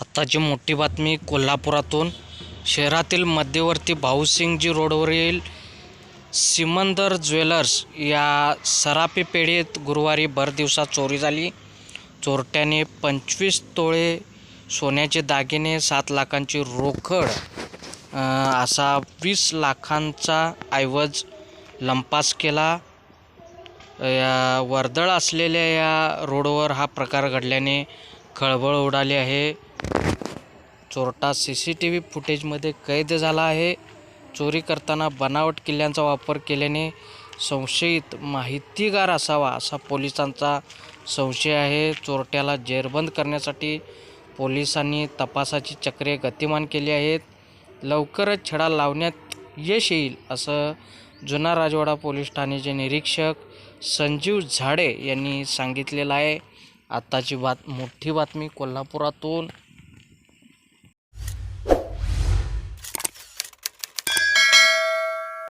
आत्ताची मोठी बातमी कोल्हापुरातून. शहरातील मध्यवर्ती भाऊसिंगजी रोडवरील सिमंदर ज्वेलर्स या सराफी पेढीत गुरुवारी भर दिवसात चोरी झाली. चोरट्याने पंचवीस तोळे सोन्याचे दागिने सात लाखांची रोकड असा वीस लाखांचा ऐवज लंपास केला. या वर्दळ असलेल्या या रोडवर हा प्रकार घडल्याने खळबळ उडाली आहे. चोरटा सी सी टी व्ही फुटेजमध्ये कैद झाला आहे. चोरी करताना बनावट किल्ल्यांचा वापर केल्याने संशयित माहितीगार असावा असा पोलिसांचा संशय आहे. चोरट्याला जेरबंद करण्यासाठी पोलिसांनी तपासाची चक्रे गतिमान केली आहेत. लवकरच छडा लावण्यात यश येईल असं जुना राजवाडा पोलीस ठाण्याचे निरीक्षक संजीव झाडे यांनी सांगितलेलं आहे. आत्ताची बात मोठी बातमी कोल्हापुरातून.